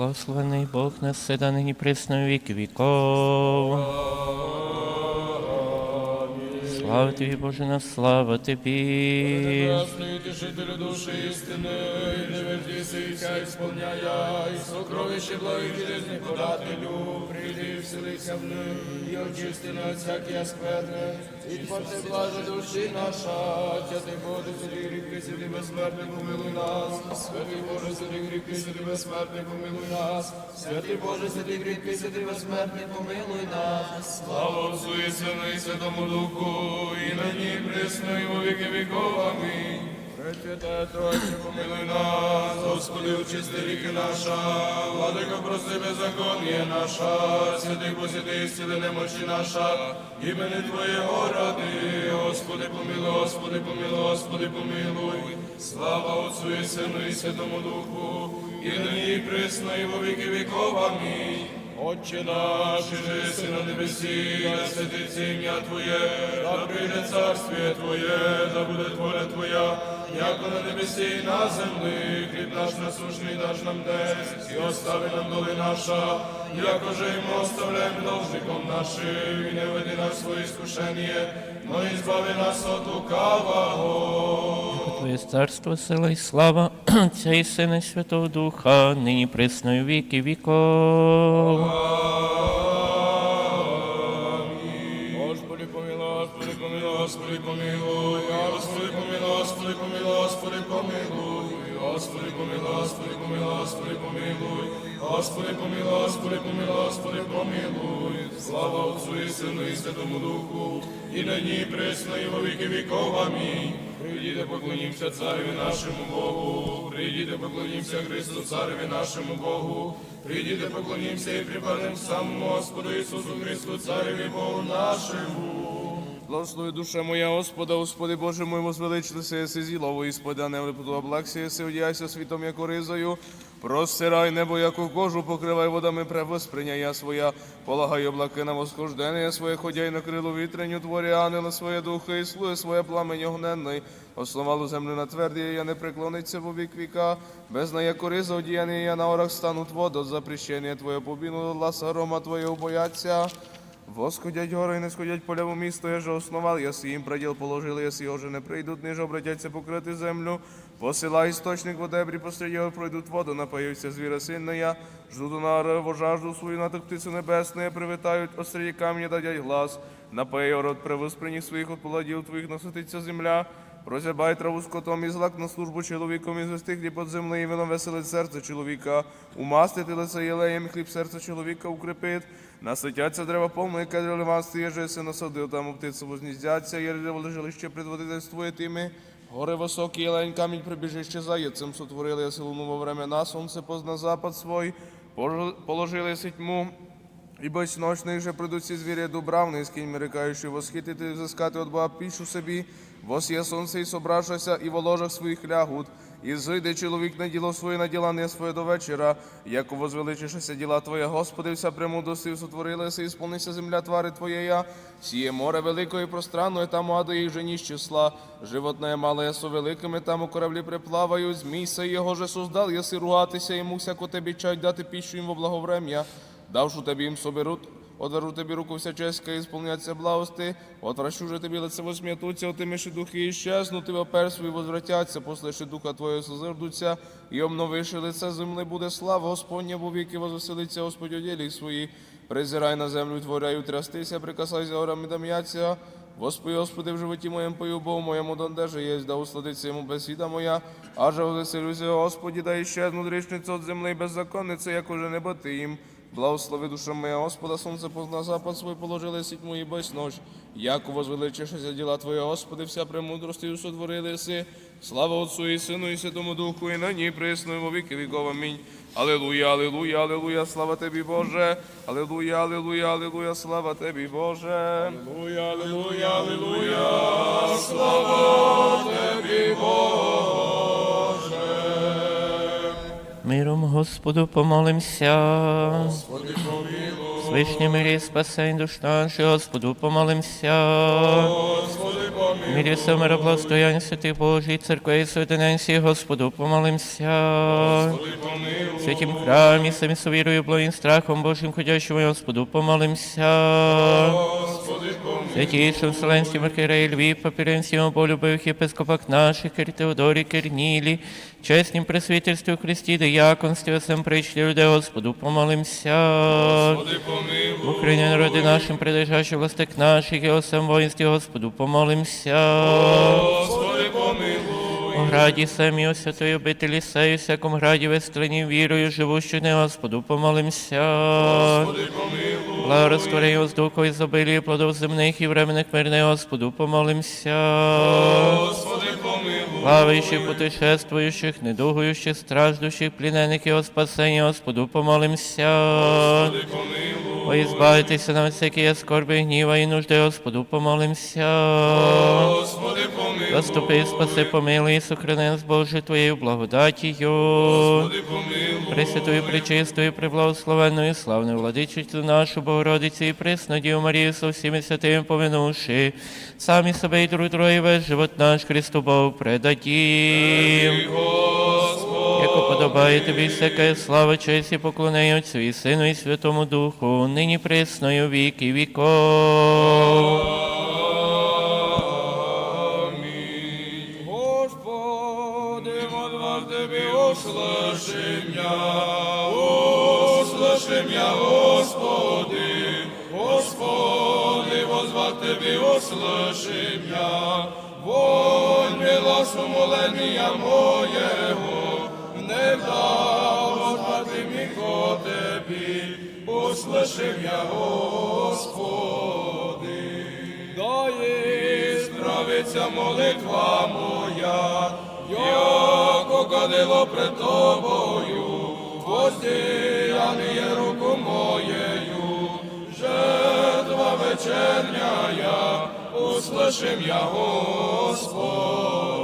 Благословений Бог наседа нині присно віки віков. Слава тобі, Боже, на слава тобі. Тішителю душі істини, не вердися і ся ісполняя, і сокровище чудесних подателю, прийди вселися в них, і очисти на всякі скверне, і відпочи блажа душі наша, тяти Боже, сюди гріхи, сюди безсмертний, помилуй нас, святий Боже, сюди гріхи, сюди безсмертний, помилуй нас, святий Боже, сюди гріхи, сюди безсмертний, помилуй нас, слава Отцу і Сину і Святому Духу, і на ній приснуємо віки віков. Амінь. Пречете, трохи помилуй нас. Господи, очисти ріки наша, владико, прости беззаконня наша, святий посвяти, зціли немочі наша, імени Твоєго ради, Господи, помилуй, Господи, помилуй, Господи, помилуй, слава Отцу і Сину і Святому Духу, і нині і і во віки віков. Амінь. Отче наш, єси на небесі, да святиться ім'я Твоє, да прийде царствіє Твоє, да буде воля Твоя, яко на небесі і на землі, хліб наш насушний даш нам десь, і остави нам доли наша, яко же і ми оставляємо должником нашим, і не веди нас в своє скушення, но і збави нас от лукавого. Твоє царство, сила і слава Отця і Сина і Святого Духа, нині присно і віки віков. Господи помилуй, Господи помилуй, Господи помилуй, Господи помилуй, Господи помилуй, Господи помилуй, Господи помилуй, Господи помилуй, Господи помилуй, Господи помилуй, Господи помилуй, Господи помилуй, слава Отцу і Сину і Святому Духу, і нині присно, і во віки віков. Амінь. Прийдіте, поклонімся цареві нашому Богу, прийдіте, поклонімся Христу, цареві нашому Богу, прийдіте, поклонімся і припадемо самому Господу Ісусу Христу, цареві Богу нашому. Благослови душа моя, Господа, Господи Боже мой, возвеличилися зілово, Іспода, не влепоту облакся, єси, одяйся світом, як ризою, простирай небо, яку кожу, покривай водами превосприня я своя, полагай облаки на восхождення. Своє, ходяй на крилу вітреню, творі ангела своє духи, і слує своє пламень огненний, основалу землю на тверді, я не преклониться в вік віка, без на яко риза одіяння я на орах стануть воду, запрещення Твоє побіну, ласа рома Твоє убояться. Восходять гори і не сходять поля в місто, я же основав, я їм приділ положили, я його же не прийдуть, ниже обратяться покрити землю. Посилай істочник в одебрі, посеред його пройдуть воду, напоївся звіра сильна я, жду на реву жажду свою, на так птицю небесне, привітають, острії камні дадять глас, напоє привоз приніс своїх от поладів твоїх насититься земля. Прозябай траву скотом і злак на службу чоловіком і звести хліб от земли, і вино веселить серце чоловіка, умастити лице єлеєм, хліб серце чоловіка укрепить. Наситяться дерева повної кадрі ливанстві, єже си насадив, там у птицю возніздяться, єре жилище предводительствує тими. Гори високі, єлень, камінь прибіжище заєцем сотворили силу во времена, сонце позна запад свой, положили си тьму, і бось ночних же придуть ці звірі дубравний, з кінь мерикаючи, восхитити, взискати от Бога пішу собі, восє сонце і собрашася, і в ложах своїх лягут, і зійде чоловік на діло своє, на діла не своє до вечора, як возвеличишися діла Твоя, Господи, вся премудрості сотворилася, і сповнися земля твари Твоєя, сіє море великої пространної, там аду їх же ніж числа, животне мале со великими, там у кораблі приплавають, змійся його же создал, єси ругатися, йому всяко тобі чай дати піщу їм во благоврем'я, давшу тобі їм соберуть, Одверу тобі руку вся чеська, і сповняться благости, отвращу же тобі лице восм'ятуться, отиміши духи і щезнуть, і опер свої возвратяться, послеши духа Твоє созердуться, і обновиши лице земли буде слава Господня, бо віки возвеселиться Господь у ділі свої. Призирай на землю, творяю трястися, прикасайся горами дам'яться. Господи, Господи, в животі моєму пою, Богу моєму дондеже єсть, да усладиться йому бесіда моя, аже возвеселюся, Господі, да іщезну річницю от земли, беззаконниця, як уже небо ти їм. Благослови душа моя, Господа, сонце позна запад свой положили сіть мої без ночь. Яко возвеличишся діла Твоє, Господи, вся премудрості сотворили си. Слава Отцу і Сину і Святому Духу, і нині і присно, во віки віков. Амінь. Алілуя, алілуя, алілуя, слава Тобі, Боже. Алілуя, алілуя, алілуя, слава Тобі, Боже. Алілуя, алілуя, алілуя, слава Тобі, Боже. Миром Господу помолимся. Господи, помилуй. Свишній мирі спасень душ наших, Господу помолимся. Господи, помилуй. Мирі все миробластояння святих Божій, церкви і соєдиненсі, Господу помолимся. Господи, помилуй. Святім храмі, самі совірою, благим страхом Божим ходячому, Господу помолимся. Господи, помилуй. Святійшим Вселенським архієреї Львів, папіренцям полюбивих єпископах наших, Кир Теодорі, Кернілі, чеснім пресвітерстві у Христі, дияконстві, всем прийшли людей, Господу помолимся. Господи, помилуй. Україні народи нашим, прилежащих властик наших, і осем воїнстві, Господу помолимся. Господи, помилуй. У граді самі, о святої обителі сею, всякому граді вестрані вірою, живущу не Господу помолимся. Господи, помилуй. Благорастворення воздуху і забилі плодов земних і временних мирних, Господу помолимся. Господи, помилуй. Плаваючих, путешествуючих, недугуючих, страждущих, плінених о спасенні, Господу помолимся. Господи, помилуй. Ой, збавитися на всякі скорби, гніва і нужди, Господу помолимся. Господи, помилуй. Заступи, спаси, помилуй, і сохрани нас, Боже, Твоєю благодатію. Пресвятою, пречистою, преблагословенною, славною владичицю нашу Богородицю і пресну Діву Марію со всіми святими поминувши, самі себе і друг друга, і весь живот наш Христу Богу предадім. Яко подобає тобі всяка слава, честь і поклонення Отцю і Сину і Святому Духу, нині пресною віки віков. Умоления моего, не дав возвати мені ко Тебі, услыши меня, Господи. Дай справиться молитва моя, яко кадило пред тобою, воздіяніє руку моєю, жертва вечерняя, услышим я, Господи.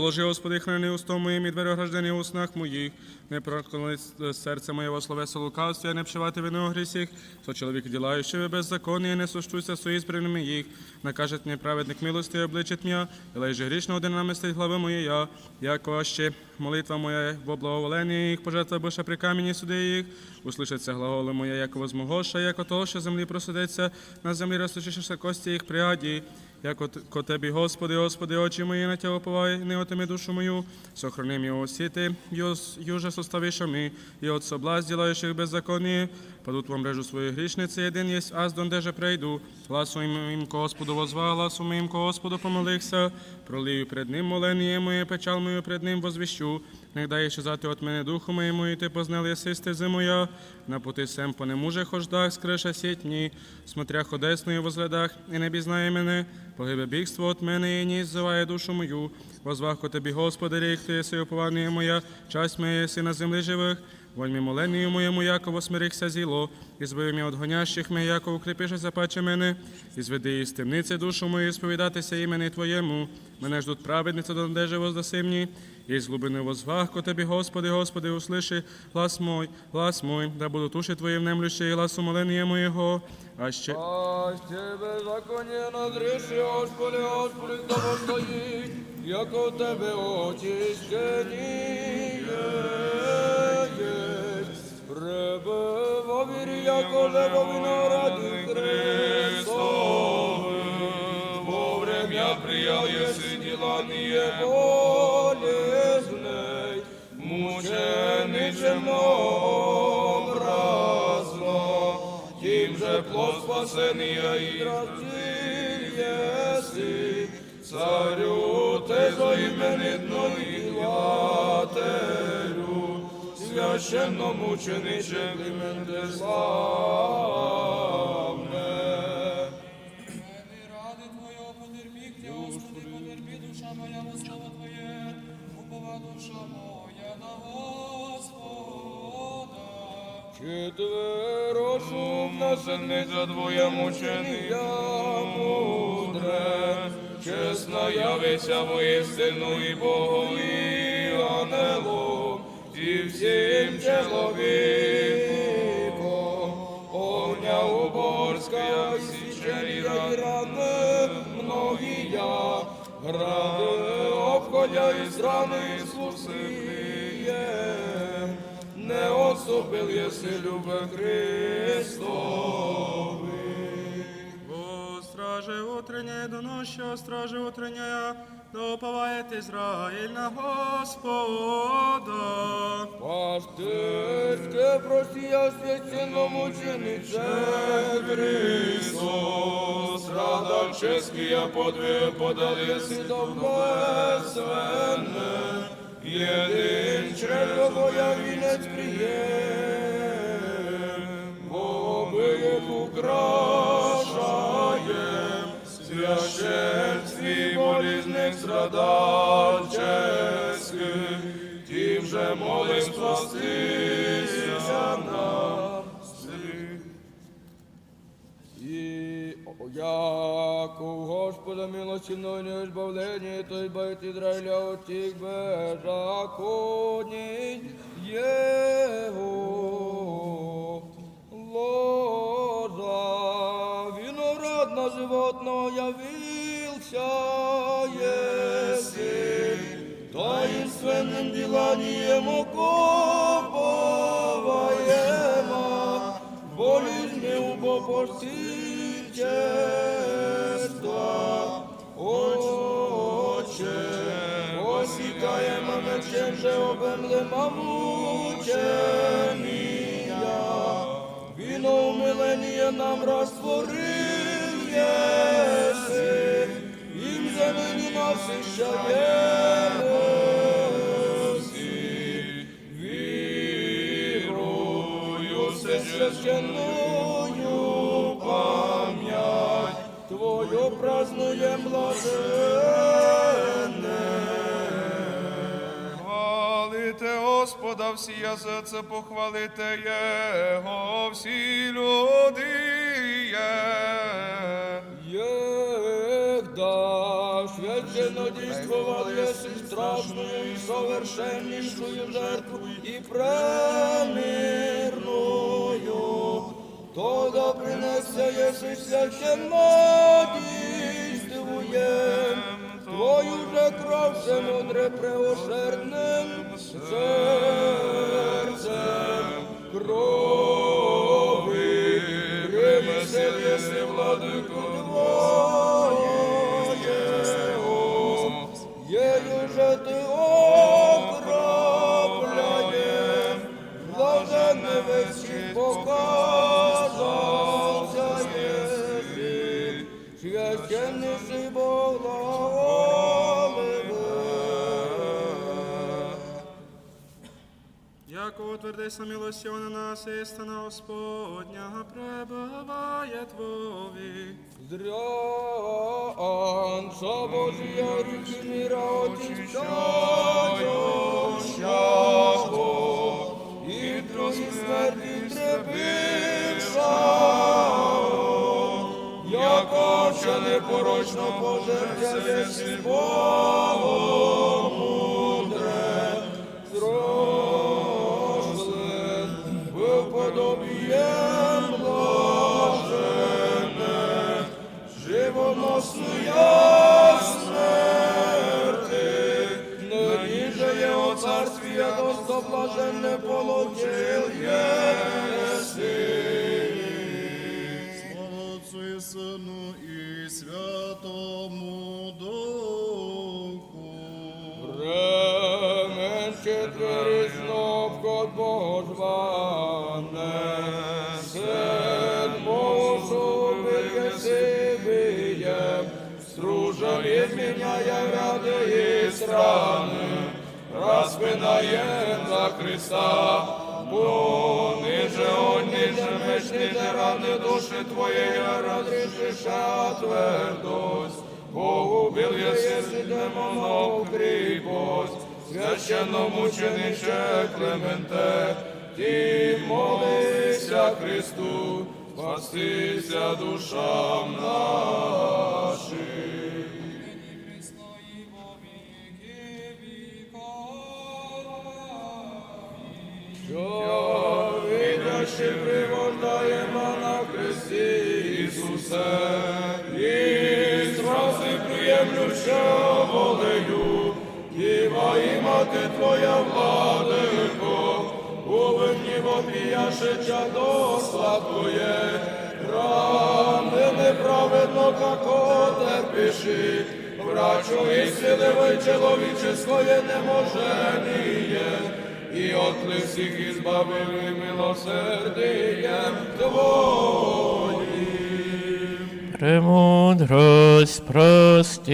Положи, Господи, храни устом моїм і двері ограждені у снах моїх. Не проколи серце моє во словеса лукавстві, а не вшивати вини у грісіх. Со чоловік ділаючи беззаконні, не сущуся свої спрямленими їх. Накажет мені праведник милости, обличить м'я, і лежи грішно один намистить глави моєя. Яко ще молитва моя во благоволенні їх, пожертва биша при камені суди їх. Услышаться глаголи моя, яко возмогоша, яко того, що землі просудеться, на землі розточишся кості їх приаді. Як от ко Тебі, Господи, Господи, очі мої на Тя оповай, не отими душу мою, сохрани мій осіти, юже составиша ми, і от соблазн ділаючих беззаконні, падуть во мрежу свої грішниці, один єсть, аз дондеже прийду, гласу моїм Господу возва, гласу моїм Господу помолився, пролию пред ним молення моє, печал мою пред ним возвіщу, не дай щезати от мене духу моєму, і ти познал єси стези моя, на пути сем по немуже хождах, скриша сітні, смотря ходесною возглядах, і не бізнає мене, погибе бігство от мене, і ніс зиває душу мою, возвахко тобі, Господи, рік ти єси моя, часть моя єси на землі живих, Вонь моленію моєму, яково смирихся зіло, і збив мені от гонящих мій, яко укріпиш запаче мене, і зведи із темниці душу мою, сповідатися імені Твоєму. Мене ждуть праведниця, до де воздаси мені, і з глибини возвахко Тобі, Господи, Господи, услиши глас мой, глас мой, да буду туші Твої внемлющі, і глас умолення моєго, а ще... А з тебе законі надріши, Господи, Господи, з тобою стоїть, як у тебе очищені єсть. Пребива вірі, як лево Христове. Вовремя приял єси діла не болезней, мученичем образно, тим же плод спасения раздель еси, царю те за іменитно священно мучениче плементе славне. ради Твоего потерпи, Господи, потерпи, душа моя, во слово Твоє, упова душа моя на Господа. Четверо синиця Твоя мучення мудре, чесна явися воістину і Богу і ангелу, і всім чоловіком. Царская, и сечения, и раны многие, грады, обходя и страны искусные, не отступил, если любе Христови. О, страже утренняя, до ночи, о страже утренняя, да уповает Израиль на Господа. Пастырське просія священномученице Христос, рада ческія подвиг подали свяне, єдин чрево моя вінець приєм, обиєх украшаєм, священстві болізних страдальческих, Тим же молим спастися нам. И як у Господа милостивного неизбавление, то избавит Израиля от тих беззаконий таинственным деланием окопываема, болезни убопостичества. Отче, осікаємо мечем же обемлема мучения, Віно умилення нам розтворив єси, їм землі насищаємо священною пам'ять Твою празднуєм блаженне. Хвалите Господа, всі язиці, похвалите Його, всі люди є. Священно действовал, если страшную и совершеннейшую жертву и премирную, тогда принесе если священно действуем, Твою же кровь мудре преошерным сердцем крови, Бог глаголеве. Яко утвердися милостиво на нас, істина Господня пребывает вовік. Зрянца Божия руки мира очищающего, и други смерти требившего, ще непорочно пожертвя єси Богом мудре, зрослен, в подобієм блажене, живоносная смерти, ныне же его царствие достоблаженне получил еси. За Христа, бо ниже он, ниже меч, ниже рани душі Твоєї розрішиша твердость, Богу бил єси демонов кріпость, священномучениче Клементе, ти молися Христу, спастися душам нашим. Що привождаємо на Христі, все, і зрази приємлюща волею, Діва і мати Твоя владико, у вогні вопіяше чадо сладкоє, рани неправедно, како терпіши, врачу і силевой человеческое неможение, и от всіх избавили милосердием Твоїм. Премудрость прости.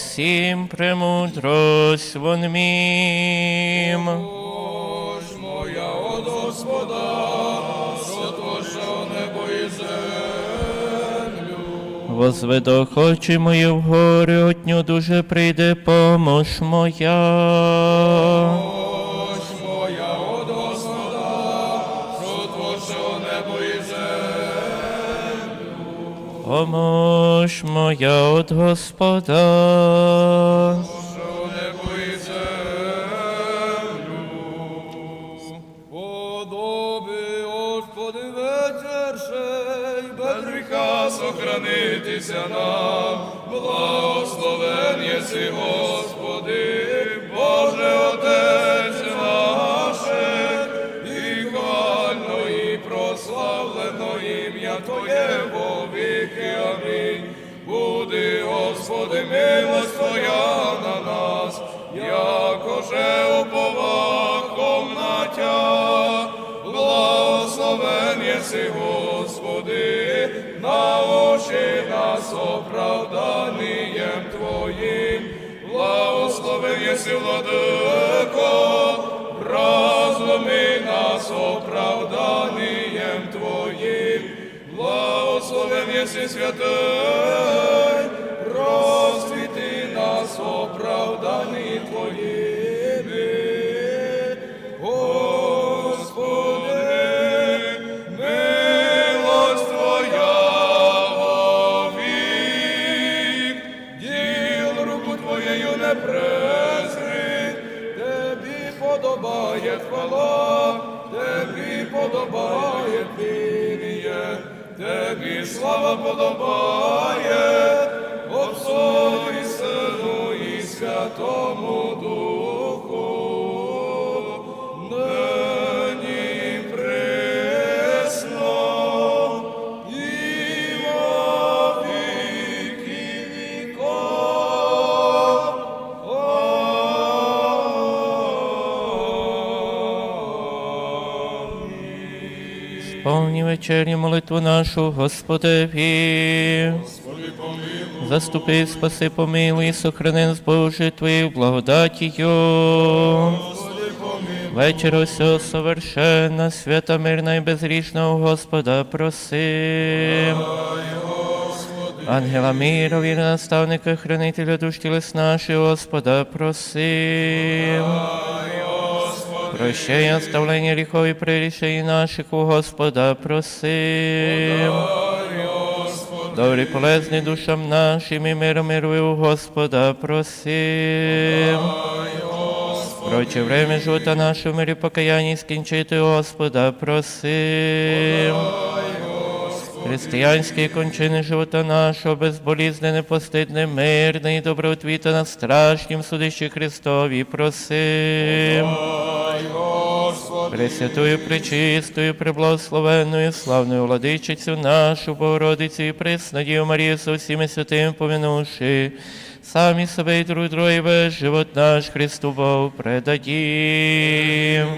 Мерсім, премудрость, вон мім. Бож моя от Господа, сотворшав небо і землю. Возведу очі мої в гори, отню, дуже прийде помощ моя. Помощ моя от Господа. Сохранитися нам, благословен єси, Господи, Твоя на нас, якоже уповахом на Тя. Благословен єси, Господи, научи нас оправданням Твоїм. Благословен єси, Владико, разуми нас оправданням Твоїм. Благословен єси святий, Тебі слава вечерню молитву нашу, Господеві. Заступи, спаси, помилуй, сохрани нас, Боже, Твоєю благодатію. Вечір усього совершенна, свята, мирна і безрічна у Господа просим. Ангела миру, вірна наставника, хранителя душ тілес наших, Господа просим. Прощення, оставлення гріхов і прирішень наших у Господа просим. Добрий полезний душам нашим і миром мирую у Господа просим. Проче время живота нашого мирі покаяння скінчити Господа, просим. Християнські кончини живота нашого, безболізне, непостидне, мирне і доброотвіта на страшнім судищі Христові, просим. Пресвятую, пречистою, преблагословенною, славною владичицю нашу, Богородицю і Преснодію Марію со всіми святими помінувши, самі себе і друг друге весь живот наш Христу Богу предадім.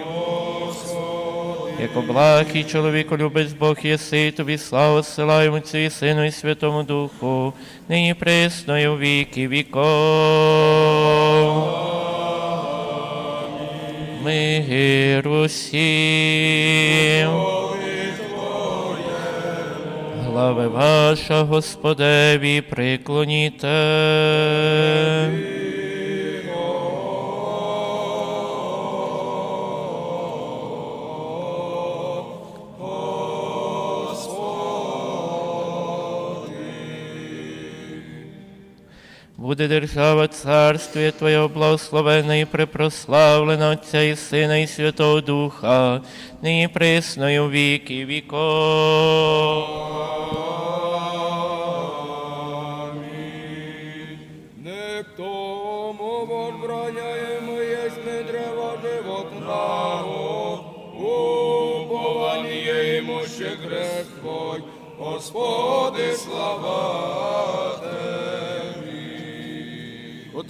Як облакий чоловіку любець Бог єси, тобі славу зсилаємо Отцю і Сину і Святому Духу, нині пресно у віки віков. Миру всім. Глави ваша, Господеві, приклоніте. Буде держава царствія Твоє благословена і препрославлена Отця і Сина і Святого Духа, нині присно віки віков. Не к тому возбраняємо не древа животного, уповання йому ще Твой, Господи, слава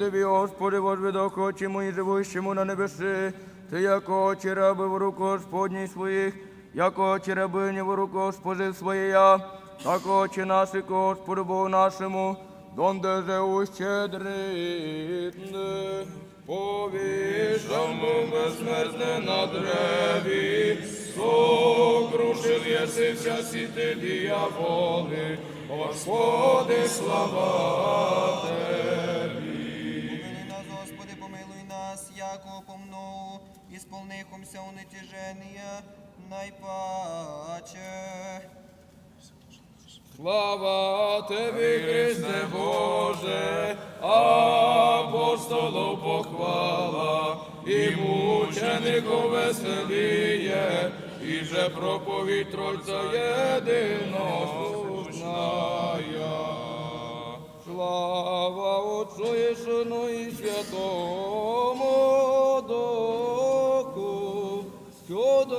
Тобі, Господи, возвідок очі мої живущому на небеси, Ти, яко очі раби в руку Господній своїх, яко очі рабині в руку Господи своєя, так очі наші, Господу Богу нашому, донде же ущедритне, повішamo безсмертне на древі, сокрушив єси вся сіти діяволи, Господи, слава Тебі. Исполнихомся унитяжения найпаче. Слава Тебе, Христе Боже, апостолу похвала, і мученику веселіє, і же проповідь Тройця єдиносушная. Слава Отцу і Сину і Святому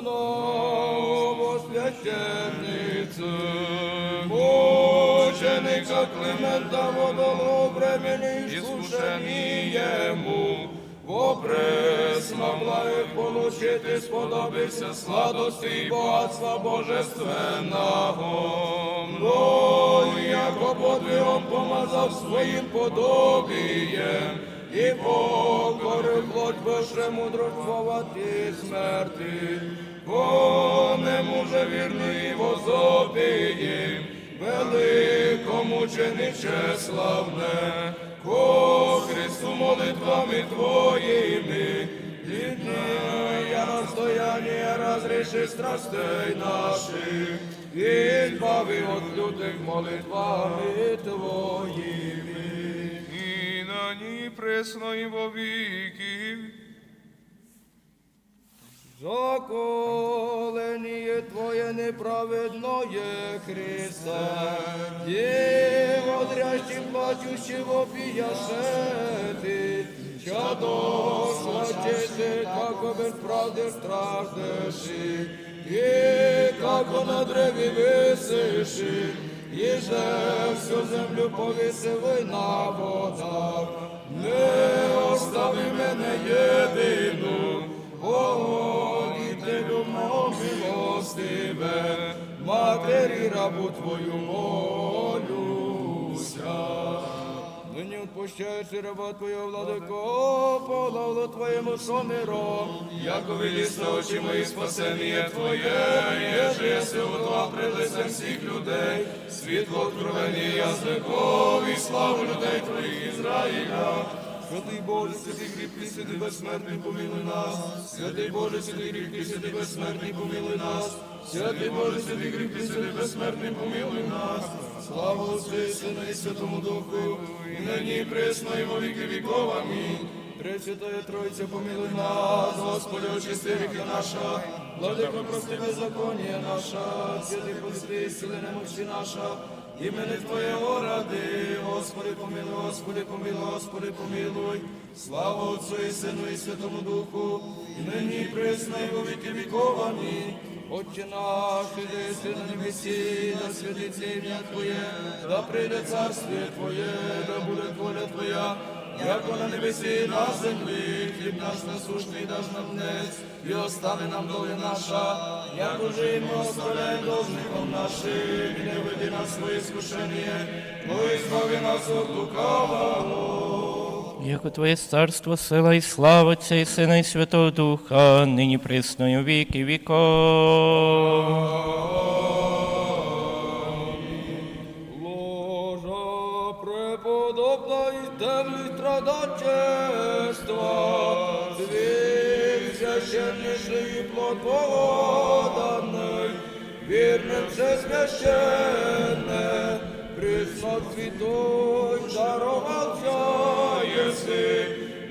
чудного священниці, мученика Климента водолу времени іскушені йому, во пресмоглаєх получити сподобився сладості і багатства божественного. Но яко подвигом помазав своїм подобієм, і покорив плоть Боже мудрствувати смерти, великому чиниче славне, ко Христу молитвами Твоїми, я настояние разреши страстей наших, и избави от лютых молитвами Твоими. І на ній пресно і во віки. Заколение Твое неправедное Христа, Дева зрящий плачущего пияшети, чадо сладчеся, како без правды страждеши, и како на древі висиши, і же всю землю повісили на водах, не остави мене єдину, милостиве, матері рабу Твою молюся. Нині відпущаєш раба Твого владико, полавло Твоєму сониром, яко вилізно очі мої спасення Твоє, єже єси утва пред лицем всіх людей, світло откровення язиков і славу людей Твоїх Ізраїля. Святий Боже, святий кріпкий, святий безсмертний, помилуй нас. Святий Боже, святий кріпкий, святий безсмертний, помилуй нас. Святий Боже, святий кріпкий, святий безсмертний, помилуй нас. Слава Отцю Сину і Святому Духу, і нині і присно, і во віки віков. Амінь. Пресвятая Троїця, помилуй нас, Господи, очисти віки наша, владико, прости беззаконія наша, святий пости, сили немощі наша, імени Твоєго ради, Господи, помилуй, Господи, помилуй, Господи, помилуй, слава Отцу і Сину і Святому Духу, і нині і присно, і віки віков. Амінь. Отче наш, іди, єси на небесі, да святиться ім'я Твоє, да прийде царствіє Твоє, да буде воля Твоя, яко на небесі, на землі, хліб наш насушний даш нам днес, і остане нам доля наша, як уже і ми оставляємо должником нашим, і не веди нас в своє скушення, но і збави нас от лукавого. Яко Твоє царство, сила і слава Отця і Сина і Святого Духа, нині присно і у віки віков. Ложа страдачества, світ священніший плод поданий, вірним все священне, присно цвітой даровався єси,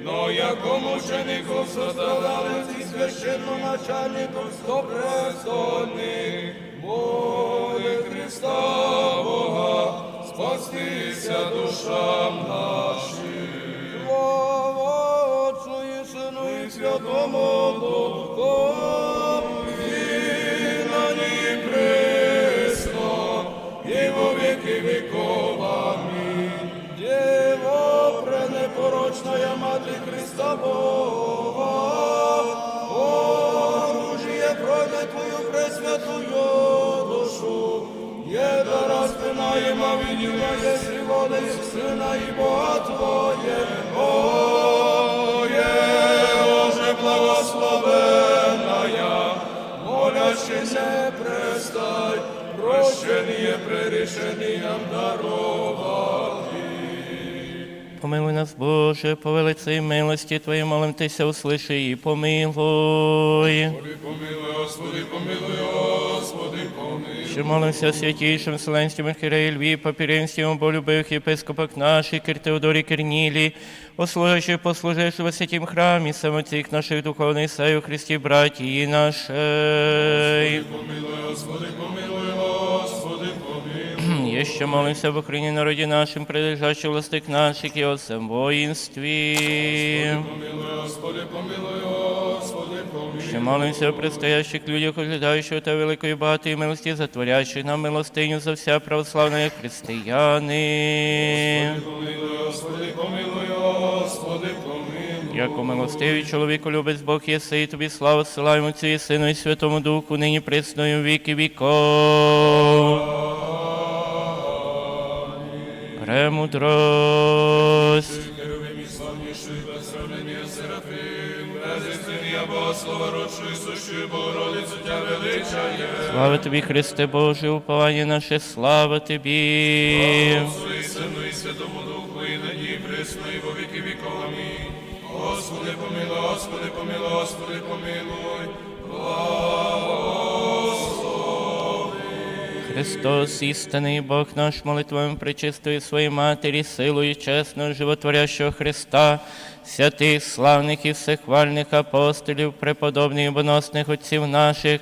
но якому ученику составляли ці священноначальником сто престольних, моли Христа Бога, спастися душам нашим. Святому Духу, і на ній присно, і во віки віков. Амінь. Діво пренепорочна мати Христа Бога, оружие пройде твою пресвятую душу, є да розпинаємо відділа, єси води, сина і Бога Твоєго, молящийся престай, прощення нам даровати. Помилуй нас, Боже, по велиці милості Твоїй молимтеся, услиши і помилуй. Господи, помилуй, Господи, помилуй, Господи, помилуй. Що молимося святійшим Вселенським архіреї Львів, папіринським болюбих єпископах наших, Кир Теодорі Кернілі, ослуживши, послуживши во святім храмі, самоцих наших духовних сею Христі, братії нашей. Помилуй, Господи, помилуй, Господи, помилуй. Є ще молимося в Україні народі нашим, прилежащих властик наших і о воїнстві. Господи, помилуй, Господи, помилуй. Ще молимося о предстоящих людях, оглядаючих та великої багатої милості, затворящих нам милостиню за вся православні християни. Помилуй, Господи, помилуй, Господи, помилуй. Милостивий чоловіку любець Бог єси, і тобі славу силаємо Отцю і Сину і Святому Духу, нині присною віки віков. Величає. Слава тобі, Христе Боже, уповання наше, слава тобі. Господи, помилуй, Господи, помилуй, Господи, помилуй. Христос, істинний Бог наш, молитвами причистої своєї матері, силою чесного, животворящого Христа, святих, славних і всехвальних апостолів, преподобних і боносних отців наших,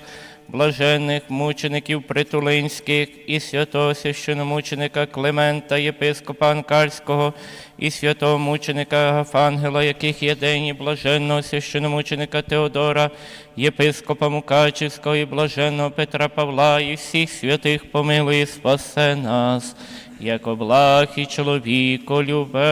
блаженних мучеників притулинських і святого священомученика Климента, єпископа Анкарського, і святого мученика Агафангела, яких єдині блаженного священомученика Теодора, єпископа Мукачівського і блаженного Петра Павла, і всіх святих помилуй і спасе нас, як облах і чоловіко любе.